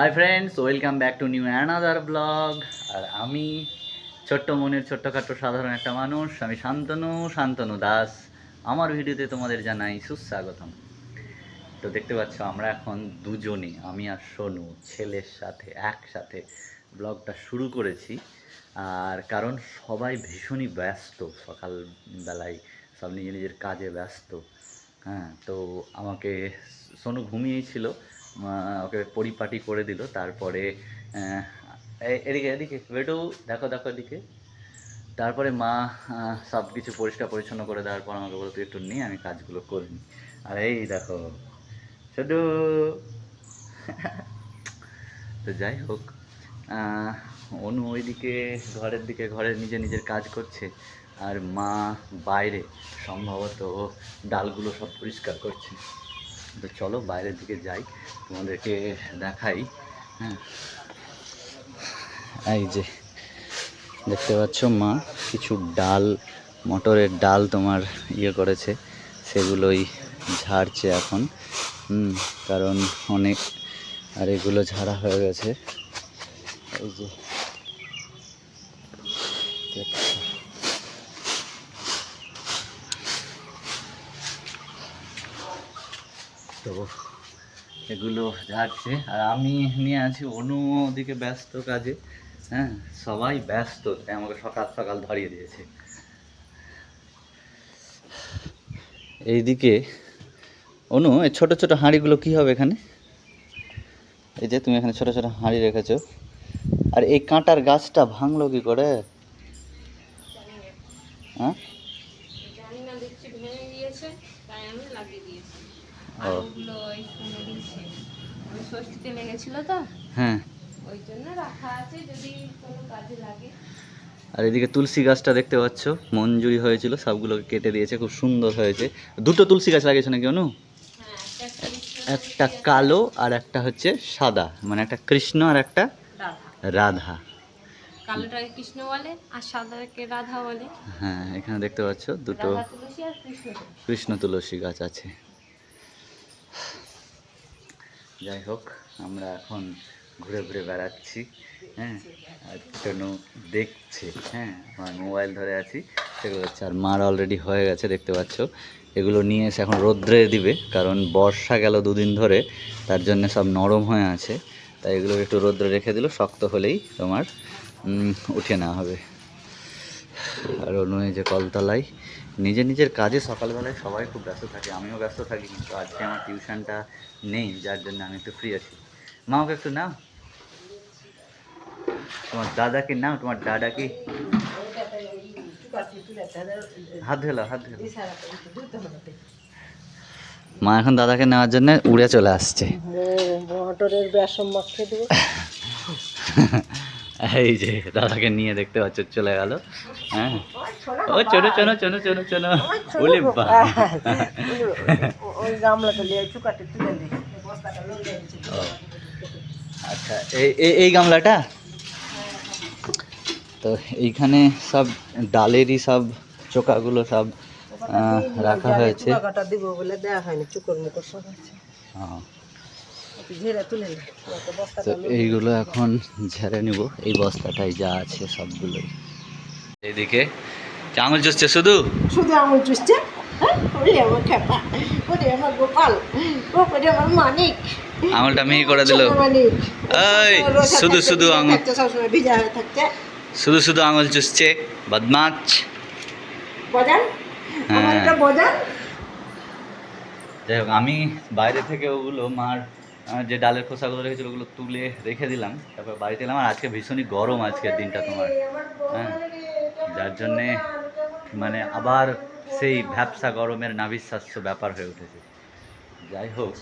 Hi friends welcome back to new another blog আর আমি ছোট্ট মনের ছোট্টখাট্ট সাধারণ একটা মানুষ, আমি শান্তনু শান্তনু দাস। আমার ভিডিওতে তোমাদের জানাই সুস্বাগতম। তো দেখতে পাচ্ছ, আমরা এখন দুজনে, আমি আর সোনু, ছেলের সাথে, একসাথে ব্লগটা শুরু করেছি। আর কারণ সবাই ভীষণই ব্যস্ত, সকালবেলায় সব নিজের নিজের কাজে ব্যস্ত। হ্যাঁ তো আমাকে সোনু ঘুমিয়েছিল। ওকে পরিপাটি করে দিল, তারপরে এদিকে এদিকে, বেটু, দেখো দেখো এদিকে। তারপরে মা সব কিছু পরিষ্কার পরিচ্ছন্ন করে দেওয়ার পর আমাকে বলতো একটু নিয়ে আমি কাজগুলো করে আর এই দেখো, শুধু তো যাই হোক অনু ওইদিকে ঘরের দিকে ঘরের নিজে নিজের কাজ করছে, আর মা বাইরে, সম্ভবত ডালগুলো সব পরিষ্কার করছে। তো চলো বাইরের দিকে যাই, তোমাদেরকে দেখাই। হ্যাঁ। এই যে, দেখতে পাচ্ছ মা, কিছু ডাল, মটরের ডাল তোমার ইয়ে করেছে, সেগুলোই ঝাড়ছে এখন। হুম, কারণ অনেক, আর এগুলো ঝাড়া হয়ে গেছে। এই যে তো এগুলো ঝাড়ছে আর আমি নিয়ে আছি অনু ওদিকে ব্যস্ত কাজে হ্যাঁ? সবাই ব্যস্ত, তাই আমাকে সকাল সকাল ধরিয়ে দিয়েছে। এইদিকে, অনু, এই ছোট ছোট হাঁড়িগুলো কি হবে এখানে? এই যে তুমি এখানে ছোট ছোট হাঁড়ি রেখেছো। আর এই কাঁটার গাছটা ভাঙলো কি করে? হ্যাঁ জানি না দেখছি ভেঙে গিয়েছে তাই আমি লাগিয়ে দিয়েছি ও। আর ওগুলো ওই শুনে দিয়েছে ষষ্ঠীতে লেগেছিল তো? হ্যাঁ। ওই জন্য রাখা আছে যদি কোনো কাজে লাগে। আর এদিকে তুলসী গাছটা দেখতে পাচ্ছ মঞ্জুরি হয়েছিল সবগুলোকে কেটে দিয়েছে খুব সুন্দর হয়েছে। দুটো তুলসী গাছ লাগিয়েছে নাকি অনু? হ্যাঁ একটা কালো আর একটা হচ্ছে সাদা মানে একটা কৃষ্ণ আর একটা রাধা। কালোটাকে কৃষ্ণ বলে আর সাদাকে রাধা বলে। হ্যাঁ এখানে দেখতে পাচ্ছ দুটো। কৃষ্ণ তুলসী গাছ আছে। যাই হোক, আমরা এখন ঘুরে ঘুরে বেড়াচ্ছি হ্যাঁ? আর তনু দেখছে হ্যাঁ? আমার মোবাইল ধরে আছি, সেগুলো হচ্ছে আর মার অলরেডি হয়ে গেছে, দেখতে পাচ্ছ। এগুলো নিয়ে এসে এখন রোদ্রে দিবে, কারণ বর্ষা গেল দুদিন ধরে, তার জন্য সব নরম হয়ে আছে। তাই এগুলো একটু রোদ্রে রেখে দিল, শক্ত হলেই তোমার উঠে নেওয়া হবে। আর অন্য যে কলতলায় নিজের নিজের কাজে সকালবেলায় সবাই খুব ব্যস্ত থাকে আমিও ব্যস্ত থাকি কিন্তু আজকে আমার টিউশনটা নেই যার জন্য আমি একটু ফ্রি আছি। মা ওকে একটু নাও। তোমার দাদাকে নাও তোমার দাদা কি হাত নাও, হাত নাও। মা এখন দাদাকে নেওয়ার জন্য উড়ে চলে আসছে। মটরের বেসম মাখিয়ে দেবো। এই যে দাদাকে নিয়ে দেখতে পাচ্ছ চলে গেল। হ্যাঁ। ও চলো চলো চলো চলো চলো। বলে আচ্ছা এই এই- এই গামলাটা? তো এইখানে সব ডালেরই সব চোকাগুলো সব রাখা হয়েছে। বলে দেওয়া হয়নি চুকর মুকর সব আছে। বস্তা তো এইগুলো এখন ঝেড়ে নিব। এই বস্তাটাই যা আছে সবগুলোই। এইদিকে আঙুল চুষছে শুধু? শুধু আঙুল চুষছে। হ্যাঁ? আঙুলটা মিহি করে দিল। এই শুধু শুধু আঙুল। শুধু শুধু আঙুল চুষছে। আমার হ্যাঁ। যাই হোক আমি বাইরে থেকে ওগুলো মার যে ডালের খোসাগুলো রেখেছিল ওগুলো তুলে রেখে দিলাম। তারপর বাড়িতে এলাম, আর আজকে ভীষণই গরম আজকের দিনটা তোমার। হ্যাঁ? যার জন্যে মানে আবার সেই ভ্যাবসা গরমের নাভিশ্বাস্য ব্যাপার হয়ে উঠেছে। যাই হোক।